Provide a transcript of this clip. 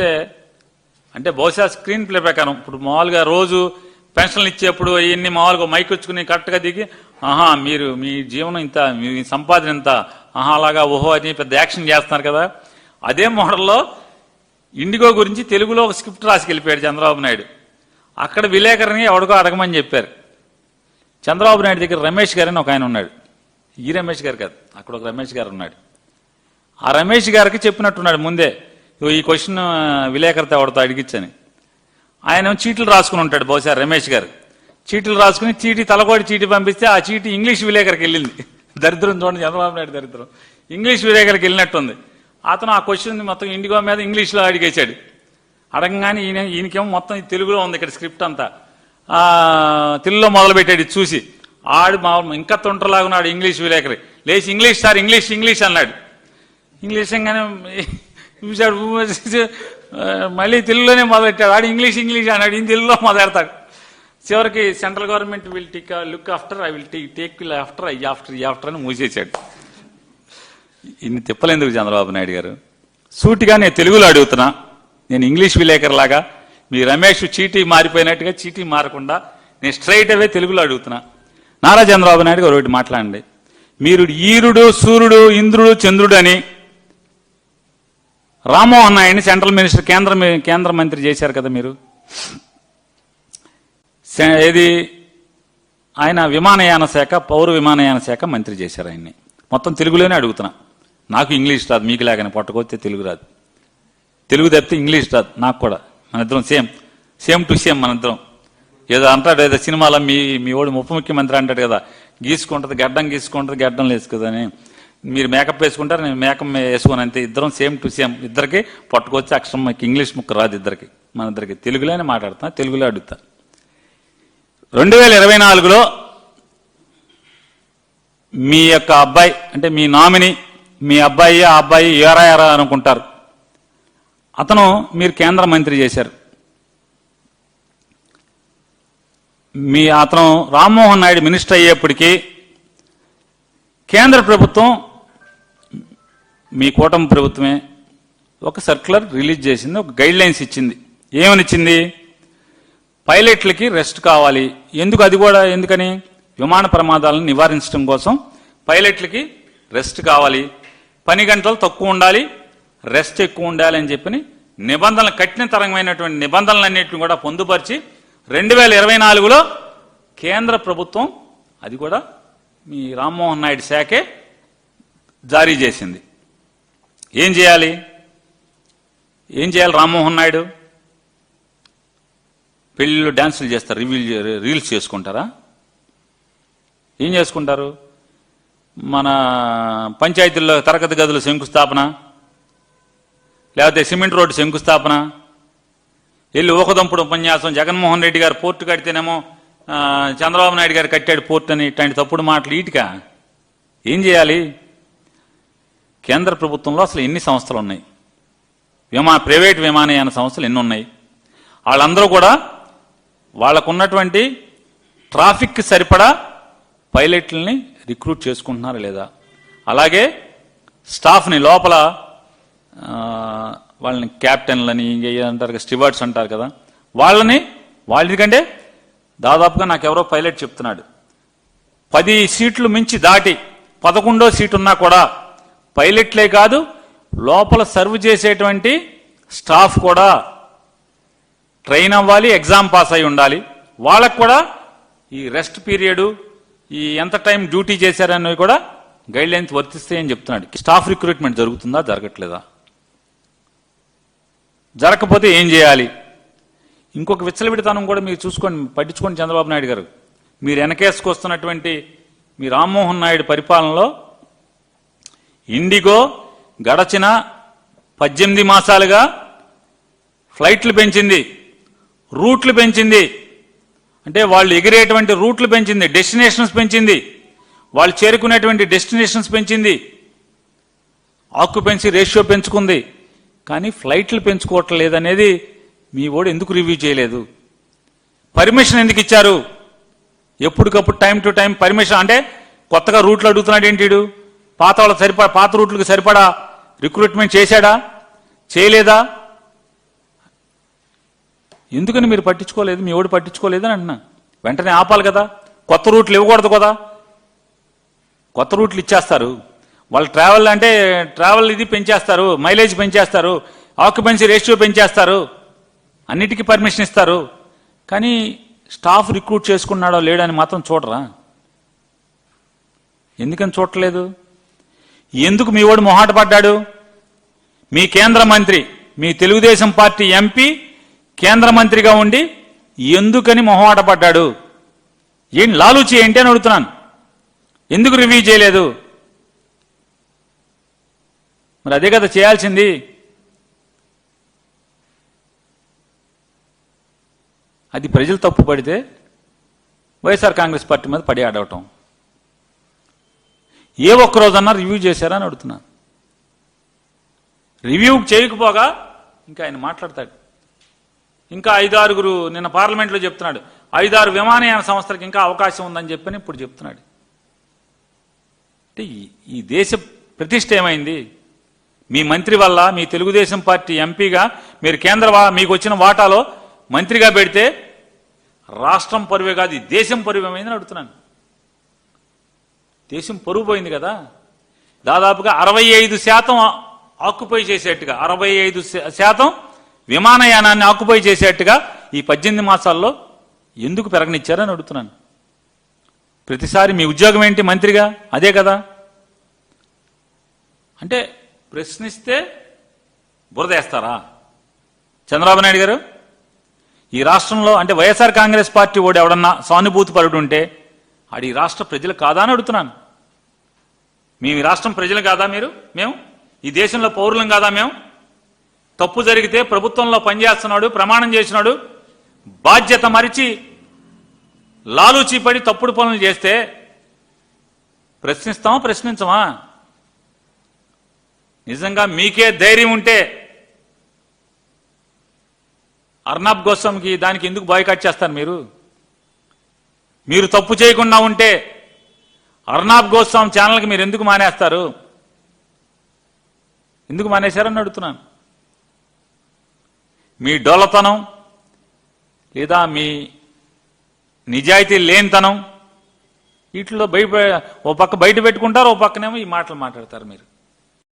అంటే అంటే బహుశా స్క్రీన్ ప్లే ప్రకారం ఇప్పుడు మామూలుగా రోజు పెన్షన్లు ఇచ్చేప్పుడు ఇవన్నీ మామూలుగా మైక్ వచ్చుకుని కరెక్ట్గా దిగి ఆహా మీరు మీ జీవనం ఇంత మీ సంపాదన ఇంత ఆహా అలాగా ఓహో అని పెద్ద యాక్షన్ చేస్తున్నారు కదా. అదే మోడల్లో ఇండిగో గురించి తెలుగులో ఒక స్క్రిప్ట్ రాసుకెళ్ళిపోయాడు చంద్రబాబు నాయుడు. అక్కడ విలేకరిని ఎవడికో అడగమని చెప్పారు. చంద్రబాబు నాయుడు దగ్గర రమేష్ గారని ఒక ఆయన ఉన్నాడు. ఈ రమేష్ గారు కాదు అక్కడ ఒక రమేష్ గారు ఉన్నాడు. ఆ రమేష్ గారికి చెప్పినట్టున్నాడు ముందే నువ్వు ఈ క్వశ్చన్ విలేకరితో ఎవరితో అడిగించని ఆయన చీట్లు రాసుకుని ఉంటాడు బహుశా రమేష్ గారు. చీట్లు రాసుకుని చీటీ తలకోడి చీటీ పంపిస్తే ఆ చీటీ ఇంగ్లీష్ విలేకరికి వెళ్ళింది. దరిద్రం చూడండి చంద్రబాబు నాయుడు దరిద్రం. ఇంగ్లీష్ విలేకరికి వెళ్ళినట్టుంది. అతను ఆ క్వశ్చన్ మొత్తం ఇండిగో మీద ఇంగ్లీష్లో అడిగేశాడు. అడగగానే ఈయన ఈయనకేమో మొత్తం తెలుగులో ఉంది ఇక్కడ స్క్రిప్ట్ అంతా. తెలుగులో మొదలు పెట్టాడు చూసి ఆడు మా ఇంకా తొంటలాగున్నాడు ఇంగ్లీష్ విలేకరి. లేచి ఇంగ్లీష్ సార్ ఇంగ్లీష్ ఇంగ్లీష్ అన్నాడు. ఇంగ్లీష్ కానీ చూశాడు మళ్ళీ తెలుగులోనే మొదలెట్టాడు. ఆడు ఇంగ్లీష్ ఇంగ్లీష్ అన్నాడు. ఈయన తెలుగులో మొదలెడతాడు. చివరికి central government will take look after I will take take after I after I after అని మూసేశాడు. ఇన్ని తిప్పలేందుకు చంద్రబాబు నాయుడు గారు? సూటిగా నేను తెలుగులో అడుగుతున్నా. నేను ఇంగ్లీష్ విలేకరులాగా మీ రమేష్ చీటీ మారిపోయినట్టుగా చీటీ మారకుండా నేను స్ట్రైట్ అవే తెలుగులో అడుగుతున్నా. నారా చంద్రబాబు నాయుడు గారు ఒకటి మాట్లాడండి. మీరు ఈరుడు సూర్యుడు ఇంద్రుడు చంద్రుడు అని రామ్మోహన్ నాయుడిని సెంట్రల్ మినిస్టర్ కేంద్ర కేంద్ర మంత్రి చేశారు కదా మీరు? ఏది? ఆయన విమానయాన శాఖ పౌర విమానయాన శాఖ మంత్రి చేశారు ఆయన్ని. మొత్తం తెలుగులోనే అడుగుతున్నా. నాకు ఇంగ్లీష్ రాదు మీకు లాగానే పట్టుకొస్తే తెలుగు రాదు. తెలుగు తప్పితే ఇంగ్లీష్ రాదు నాకు కూడా. మన ఇద్దరం సేమ్. సేమ్ టు సేమ్ మన ఇద్దరం. ఏదో అంటాడు ఏదో సినిమాలో మీ మీ ఓడి ఉప ముఖ్యమంత్రి అంటాడు కదా గీసుకుంటుంది గడ్డం గీసుకుంటుంది గడ్డం లేదు కదా అని. మీరు మేకప్ వేసుకుంటారు నేను మేకప్ వేసుకుని అంతే. ఇద్దరం సేమ్ టు సేమ్. ఇద్దరికి పట్టుకొచ్చి అక్షరం మాకు ఇంగ్లీష్ ముక్క రాదు ఇద్దరికి. మన ఇద్దరికి. తెలుగులోనే మాట్లాడతా తెలుగులో అడుగుతా. రెండు వేల ఇరవై నాలుగులో మీ యొక్క అబ్బాయి అంటే మీ నామిని మీ అబ్బాయి ఆ అబ్బాయి ఏరా ఎరా అనుకుంటారు. అతను మీరు కేంద్ర మంత్రి చేశారు. మీ అతను రామ్మోహన్ నాయుడు మినిస్టర్ అయ్యేప్పటికీ కేంద్ర ప్రభుత్వం మీ కూటమి ప్రభుత్వమే ఒక సర్క్యులర్ రిలీజ్ చేసింది ఒక గైడ్ లైన్స్ ఇచ్చింది. ఏమని ఇచ్చింది పైలట్లకి రెస్ట్ కావాలి. ఎందుకు అది కూడా? ఎందుకని? విమాన ప్రమాదాలను నివారించడం కోసం పైలట్లకి రెస్ట్ కావాలి. పని గంటలు తక్కువ ఉండాలి రెస్ట్ ఎక్కువ ఉండాలి అని చెప్పని నిబంధనలు కఠినతరమైనటువంటి నిబంధనలన్నింటిని కూడా పొందుపరిచి రెండు వేల ఇరవై నాలుగులో కేంద్ర ప్రభుత్వం అది కూడా మీ రామ్మోహన్ నాయుడు శాఖే జారీ చేసింది. ఏం చేయాలి? ఏం చేయాలి రామ్మోహన్ నాయుడు? పెళ్ళిళ్ళు డ్యాన్సులు చేస్తారు రివీల్ రీల్స్ చేసుకుంటారా? ఏం చేసుకుంటారు? మన పంచాయతీల్లో తరగతి గదుల శంకుస్థాపన లేకపోతే సిమెంట్ రోడ్డు శంకుస్థాపన వెళ్ళి ఊకదంపుడు ఉపన్యాసం జగన్మోహన్ రెడ్డి గారు పోర్టు కడితేనేమో చంద్రబాబు నాయుడు గారు కట్టాడు పోర్టు అని ఇట్లాంటి తప్పుడు మాటలు ఈటికా? ఏం చేయాలి? కేంద్ర ప్రభుత్వంలో అసలు ఎన్ని సంస్థలు ఉన్నాయి? విమా ప్రైవేట్ విమానయాన సంస్థలు ఎన్ని ఉన్నాయి వాళ్ళందరూ కూడా వాళ్ళకున్నటువంటి ట్రాఫిక్ సరిపడా పైలట్లని రిక్రూట్ చేసుకుంటున్నారా లేదా? అలాగే స్టాఫ్ని లోపల వాళ్ళని క్యాప్టెన్లని ఇంక అంటారు స్టివర్డ్స్ అంటారు కదా? వాళ్ళని వాళ్ళకంటే దాదాపుగా నాకు ఎవరో పైలట్ చెప్తున్నాడు. పది సీట్లు మించి దాటి పదకొండో సీటు ఉన్నా కూడా పైలట్లే కాదు లోపల సర్వ్ చేసేటువంటి స్టాఫ్ కూడా ట్రైన్ అవ్వాలి ఎగ్జామ్ పాస్ అయి ఉండాలి. వాళ్ళకు కూడా ఈ రెస్ట్ పీరియడ్ ఈ ఎంత టైం డ్యూటీ చేశారనేవి కూడా గైడ్ లైన్స్ వర్తిస్తాయని చెప్తున్నాడు. స్టాఫ్ రిక్రూట్మెంట్ జరుగుతుందా జరగట్లేదా? జరగకపోతే ఏం చేయాలి? ఇంకొక విచ్చలవిడితనం కూడా మీరు చూసుకొని పట్టించుకోండి చంద్రబాబు నాయుడు గారు మీరు వెనకేసుకొస్తున్నటువంటి మీ రామ్మోహన్ నాయుడు పరిపాలనలో ఇండిగో గడచిన పద్దెనిమిది మాసాలుగా ఫ్లైట్లు పెంచింది రూట్లు పెంచింది. అంటే వాళ్ళు ఎగిరేటువంటి రూట్లు పెంచింది డెస్టినేషన్స్ పెంచింది. వాళ్ళు చేరుకునేటువంటి డెస్టినేషన్స్ పెంచింది. ఆక్యుపెన్సీ రేషియో పెంచుకుంది. కానీ ఫ్లైట్లు పెంచుకోవట్లేదు అనేది మీ ఓడు ఎందుకు రివ్యూ చేయలేదు? పర్మిషన్ ఎందుకు ఇచ్చారు? ఎప్పటికప్పుడు టైం టు టైం పర్మిషన్ అంటే కొత్తగా రూట్లు అడుగుతున్నాడు ఏంటి పాత వాళ్ళ సరిపడా పాత రూట్లకు సరిపడా రిక్రూట్మెంట్ చేశాడా? చేయలేదా? ఎందుకని మీరు పట్టించుకోలేదు? మీ ఓడి పట్టించుకోలేదు అని అంటున్నా. వెంటనే ఆపాలి కదా. కొత్త రూట్లు ఇవ్వకూడదు కదా. కొత్త రూట్లు ఇచ్చేస్తారు. వాళ్ళు ట్రావెల్ అంటే ట్రావెల్ ఇది పెంచేస్తారు మైలేజ్ పెంచేస్తారు ఆక్యుపెన్సీ రేషియో పెంచేస్తారు అన్నిటికీ పర్మిషన్ ఇస్తారు. కానీ స్టాఫ్ రిక్రూట్ చేసుకున్నాడో లేడని మాత్రం చూడరా. ఎందుకని చూడట్లేదు? ఎందుకు మీ వాడు మొహాట పడ్డాడు? మీ కేంద్ర మంత్రి మీ తెలుగుదేశం పార్టీ ఎంపీ కేంద్ర మంత్రిగా ఉండి ఎందుకని మొహమాట పడ్డాడు? ఏం లాలూచి ఏంటి అని అడుగుతున్నాను. ఎందుకు రివ్యూ చేయలేదు? మరి అదే కదా చేయాల్సింది. అది ప్రజలు తప్పు పడితే వైఎస్ఆర్ కాంగ్రెస్ పార్టీ మీద పడి ఆడవటం. ఏ ఒక్కరోజన్నా రివ్యూ చేశారా అని అడుగుతున్నాను రివ్యూ చేయకపోగా ఇంకా ఆయన మాట్లాడతాడు. ఇంకా ఐదారుగురు నిన్న పార్లమెంట్లో చెప్తున్నాడు. ఐదారు విమానయాన సంస్థలకు ఇంకా అవకాశం ఉందని చెప్పని ఇప్పుడు చెప్తున్నాడు. అంటే ఈ- దేశ ప్రతిష్ట ఏమైంది? మీ మంత్రి వల్ల మీ తెలుగుదేశం పార్టీ ఎంపీగా మీరు కేంద్ర వా- మీకు వచ్చిన వాటాలో మంత్రిగా పెడితే రాష్ట్రం పరువే కాదు దేశం పరువేమైందని అడుగుతున్నాను. దేశం పరువు పోయింది కదా. దాదాపుగా అరవై ఐదు శాతం ఆక్యుపై చేసేట్టుగా అరవై ఐదు శాతం విమానయానాన్ని ఆక్యుపై చేసేట్టుగా ఈ పద్దెనిమిది మాసాల్లో ఎందుకు పెరగనిచ్చారని అడుగుతున్నాను. ప్రతిసారి మీ ఉద్యోగం ఏంటి మంత్రిగా? అదే కదా. అంటే ప్రశ్నిస్తే బురదేస్తారా? చంద్రబాబు నాయుడు గారు ఈ రాష్ట్రంలో అంటే వైఎస్ఆర్ కాంగ్రెస్ పార్టీ ఓడి ఎవడన్నా సానుభూతి పరుడు ఉంటే ఆడి ఈ రాష్ట్ర ప్రజలు కాదా అని అడుగుతున్నాను. మేము ఈ రాష్ట్రం ప్రజలు కాదా మీరు? మేము? ఈ దేశంలో పౌరులం కాదా మేము? తప్పు జరిగితే ప్రభుత్వంలో పనిచేస్తున్నాడు ప్రమాణం చేసినాడు బాధ్యత మరిచి లాలూచీపడి తప్పుడు పనులు చేస్తే ప్రశ్నిస్తామా ప్రశ్నించమా? నిజంగా మీకే ధైర్యం ఉంటే అర్నాబ్ గోస్వామికి దానికి ఎందుకు బాయ్కాట్ చేస్తారు మీరు? మీరు తప్పు చేయకుండా ఉంటే అర్నాబ్ గోస్వామి ఛానల్కి మీరు ఎందుకు మానేస్తారు? ఎందుకు మానేశారని అడుగుతున్నాను. మీ డోలతనం లేదా మీ నిజాయితీ లేనితనం వీటిలో బయట ఓ పక్క బయట పెట్టుకుంటారు ఓ పక్కనేమో ఈ మాటలు మాట్లాడతారు మీరు.